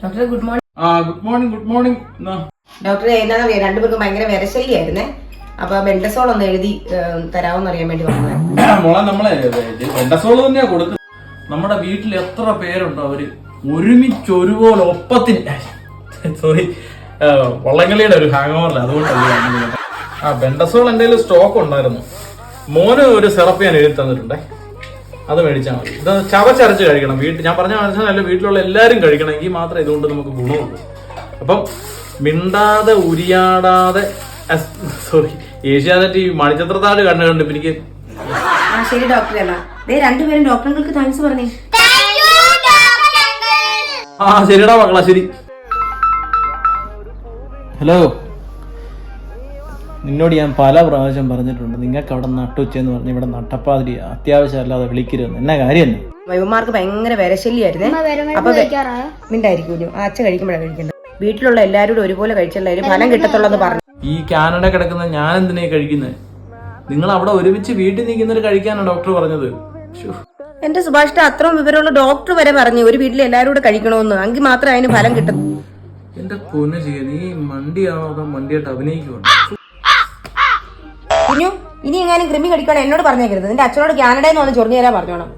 ഡോക്ടറെ good morning. ആ good morning good morning. എന്നാ? ഡോക്ടറെ എന്താണെന്നറിയാം രണ്ടുപേർക്കും ഭയങ്കര വിരശല്യായിരുന്നേ. അപ്പൊ ബെൻഡസോൾ ഒന്ന് എഴുതി അറിയാൻ വേണ്ടി വന്നത്. മോളെ നമ്മളെ വെണ്ടസോൾ തന്നെയാ കൊടുക്കുന്നത്. നമ്മുടെ വീട്ടിൽ എത്ര പേരുണ്ടോ അവർ? ഒരുമിച്ച് ഒരുപോലെ ഒപ്പത്തിന് സോറി വള്ളംകളിയുടെ ഒരു ഹാങ് ഓവറില്ല അതുകൊണ്ടല്ലേ ആ ബെൻഡസോൾ എന്തെങ്കിലും സ്റ്റോക്ക് ഉണ്ടായിരുന്നു. മോന് ഒരു സിറപ്പ് ഞാൻ എഴുതി തന്നിട്ടുണ്ടേ. അത് മേടിച്ചാൽ മതി. ഇത് ചവച്ചരച്ച് കഴിക്കണം. വീട്ടിൽ ഞാൻ പറഞ്ഞ മനസ്സിലല്ല വീട്ടിലുള്ള എല്ലാവരും കഴിക്കണമെങ്കിൽ മാത്രം മാത്രമേ ഇതുകൊണ്ട് നമുക്ക് ഗുണമുള്ളൂ. അപ്പം മിണ്ടാതെ ഉരിയാടാതെ സോറി ഏഷ്യാനെറ്റ് ഈ മണിച്ചത്രത്താട് കണ്ടു കണ്ട് എനിക്ക് ആ ശരി ഡോക്ടറെ എന്നാ ദേ രണ്ടുപേരും ഡോക്ടറുകൾക്ക് താങ്ക്സ് പറഞ്ഞേ. ആ ശരിടാ മക്കളാ ശരി. ഹലോ നിന്നോട് ഞാൻ പല പ്രാവശ്യം പറഞ്ഞിട്ടുണ്ട് നിങ്ങൾക്ക് അവിടെ നട്ടുച്ചെന്ന് പറഞ്ഞ് ഇവിടെ നട്ടപ്പാതിരി അത്യാവശ്യം അല്ലാതെ വിളിക്കരുതെന്ന്. എന്നാ കാര്യം വൈവന്മാർക്ക് ഭയങ്കര വിരശല്യായിരുന്നേ. അപ്പൊ മിണ്ടായിരിക്കുമല്ലോ ആ അച്ഛ കഴിക്കുമ്പോഴാണ് കഴിക്കേണ്ടത് വീട്ടിലുള്ള എല്ലാവരോടും ഒരുപോലെ കഴിച്ചല്ല? ഒരു ഫലം കിട്ടത്തുള്ളെന്ന് പറഞ്ഞു. ഈ കാനഡ കിടക്കുന്ന ഞാൻ എന്തിനാ കഴിക്കുന്നത് നിങ്ങൾ അവിടെ ഒരുമിച്ച് വീട്ടിൽ നിൽക്കുന്നവർ കഴിക്കാനാണ് ഡോക്ടർ പറഞ്ഞത്. എന്റെ സുഭാഷിന്റെ അത്രയും വിവരമുള്ള ഡോക്ടർ വരെ പറഞ്ഞു ഒരു വീട്ടിൽ എല്ലാവരും കൂടെ കഴിക്കണമെന്ന് എങ്കിൽ മാത്രമേ അതിന് ഫലം കിട്ടും. എന്റെ പൊന്നു ചെയ്യ നീ മണ്ടിയാണോ അതോ മണ്ടിയായിട്ട് അഭിനയിക്കുവാണോ? പറഞ്ഞു. ഇനി എങ്ങാനും കൃമി കടിക്കണം എന്നോട് പറഞ്ഞേക്കരുത്. നിന്റെ അച്ഛനോട് കാനഡയിൽ നിന്ന് വന്ന് ചൊറിഞ്ഞു തരാൻ പറഞ്ഞോണം.